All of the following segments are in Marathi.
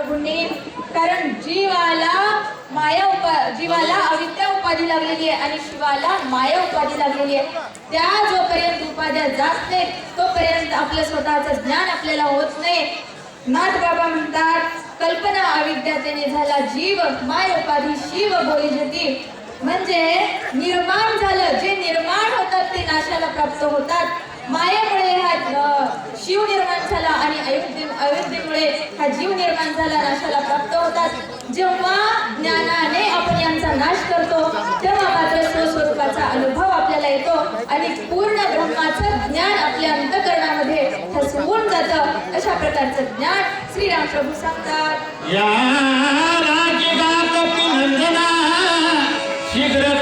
प्रभूंनी कारण जीवाला माया उपा जीवाला अविद्या उपाधी लागलेली आहे आणि शिवाला माया उपाधी लागलेली आहे. त्या जोपर्यंत उपाध्या जात नाही तोपर्यंत आपलं स्वतःचं ज्ञान आपल्याला होत नाही. नाथ बाबा म्हणतात कल्पना अविद्यातेने झाला जीव माय उपाधी शिव बोली जती म्हणजे निर्माण झालं जे निर्माण होतात ते नाशाला प्राप्त होतात मायेमुळे हा अ, शिव निर्माण झाला आणि अयोध्ये अयोध्येमुळे हा जीव निर्माण झाला नाशाला प्राप्त होतात. जेव्हा ज्ञानाने आपण यांचा नाश करतो तेव्हा मात्र स्वस्वरूपाचा अनुभव आपल्याला येतो आणि पूर्ण ब्रह्माचं ज्ञान आपल्या अंतकरणामध्ये ठसवून जातं. अशा प्रकारचं ज्ञान श्रीराम प्रभू सांगतात. शीघ्र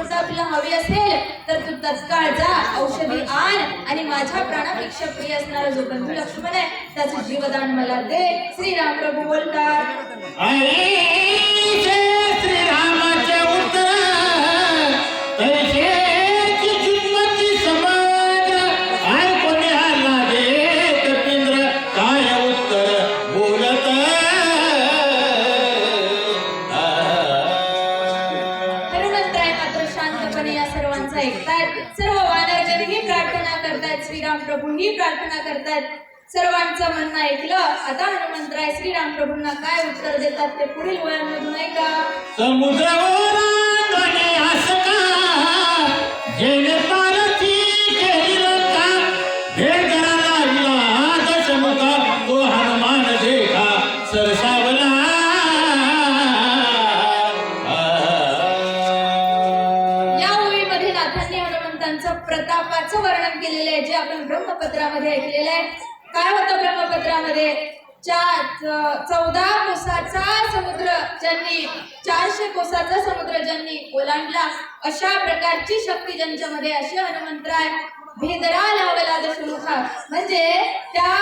तुझा तुला हवी असेल तर तू तत्काळ जा औषधी आण आणि माझ्या प्राणापेक्षा प्रिय असणारा जो बंधू लक्ष्मण आहे त्याचं जीवदान मला दे. श्रीराम प्रभू बोलतात. श्रीराम प्रभू ही प्रार्थना करतात. सर्वांचं म्हणणं ऐकलं. आता हनुमंतराय श्रीराम प्रभूंना काय उत्तर देतात ते पुढील वयांमधून ऐका. समुद्र नाथांनी प्रतापाचं वर्णन केलेलं आहे जे आपण ब्रह्मपत्रामध्ये ऐकलेलं आहे. काय होतं ब्रह्मपत्रामध्ये? चार च- चौदा कोसाचा समुद्र ज्यांनी चारशे कोसाचा समुद्र ज्यांनी ओलांडला अशा प्रकारची शक्ती ज्यांच्यामध्ये अशी आहे भेदरा लावला दशमुखा म्हणजे त्या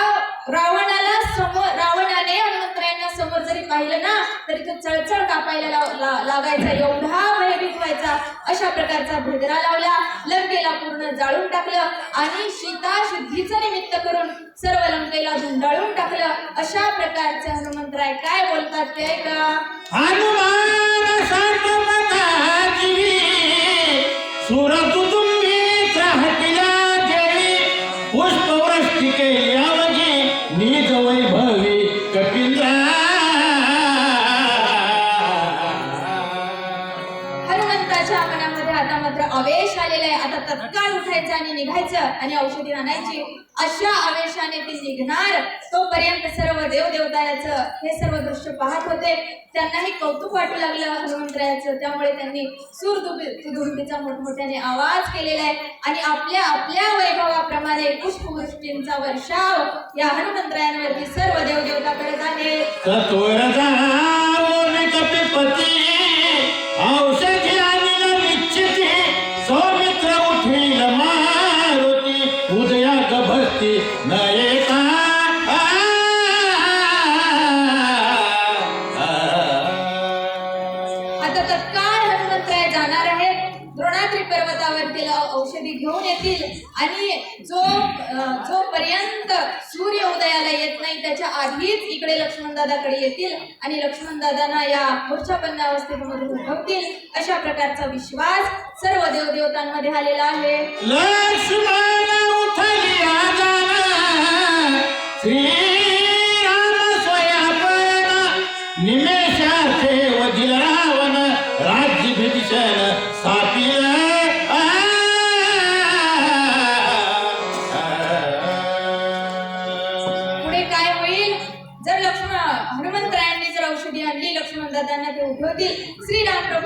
रावणाला समोर रावणाने हनुमंतरायांना समोर जरी पाहिलं ना तरी तो चळचळ कापायला लाव- ला- लागायचा एवढा भयभीत व्हायचा. अशा प्रकारचा भेदरा लावला लंकेला पूर्ण जाळून टाकलं आणि सीता शुद्धीचं निमित्त करून सर्व लंकेला धुंडाळून टाकलं. अशा प्रकारचे हनुमंतराय काय बोलतात ते ऐका. हनुमान सातमता पुष्पवृष्टी आवेश आलेला आहे. आता तत्काळ उठायचं आणि निघायचं आणि औषधी आणायची. अशा आवेशाने ती निघणार. तोपर्यंत सर्व देवदेवतायाचं हे सर्व दृश्य पाहत होते. त्यांनाही कौतुक वाटू लागलं हनुमंतरायाचं. त्यामुळे त्यांनी सुरदुंबीचा मोठमोठ्याने आवाज केलेला आहे. आणि आपल्या आपल्या वैभवाप्रमाणे पुष्पवृष्टींचा वर्षाव या हनुमंतरायांवरती सर्व देवदेवताकडे आहे घेऊन येतील. आणि जो जोपर्यंत सूर्य उदयाला येत नाही त्याच्या आधीच इकडे लक्ष्मणदादाकडे येतील आणि लक्ष्मणदादांना या मूर्छापन्न अवस्थेमधून उठवतील अशा प्रकारचा विश्वास सर्व देवदेवतांमध्ये आलेला आहे. लक्ष्मण उठली रावण राज्य भीषण सा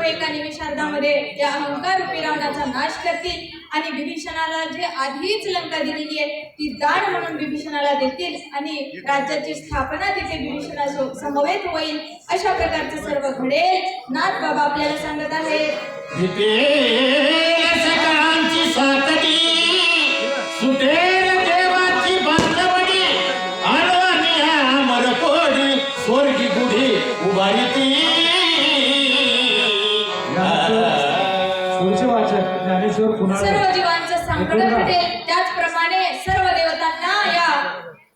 एका निमिषार्धामध्ये त्या अहंकार रूपी रावणाचा नाश करतील आणि विभीषणाला जे आधीच लंका दिलेली आहे ती दान म्हणून विभीषणाला देतील आणि राज्याची स्थापना तिथे विभीषणा समवेत होईल. अशा प्रकारचं सर्व घडेल नाथ बाबा आपल्याला सांगत आहेत. सर्व जीवांचं संकट मिटेल त्याचप्रमाणे सर्व देवतांना या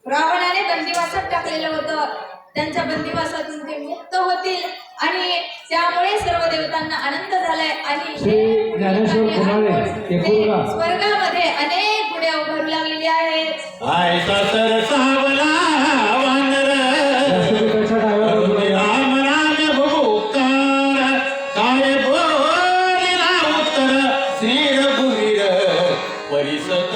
रावणाने बंदिवासात टाकलेलं होतं. त्यांच्या बंदिवासातून ते मुक्त होतील. आणि त्यामुळे सर्व देवतांना आनंद झालाय. आणि हे. स्वर्गामध्ये अनेक गुढ्या उभारू लागलेली आहेत. श्री रघुवीर परिसत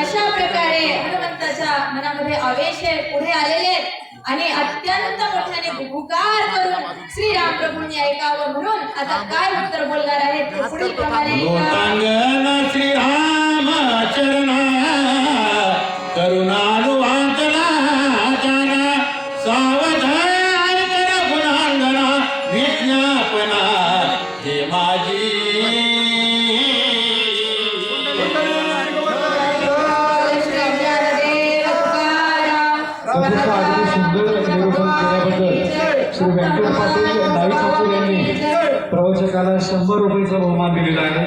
अशा प्रकारे हनुमंताच्या मनामध्ये आवेश आहे पुढे आलेले आहेत. आणि अत्यंत मोठ्याने भुकार करून श्रीराम प्रभूंनी ऐकावं म्हणून आता काय उत्तर बोलणार आहेत ते पुढील प्रमाणे ऐका. लोटांगण श्रीराम चरणा करुणानुवादला जाना सावधान. सदस्य अगदी सुंदर निरूपण केल्याबद्दल श्री व्यंकट पाटील नाईक ठाकूर यांनी प्रवचकाला शंभर रुपयेचा बहुमान दिलेला आहे.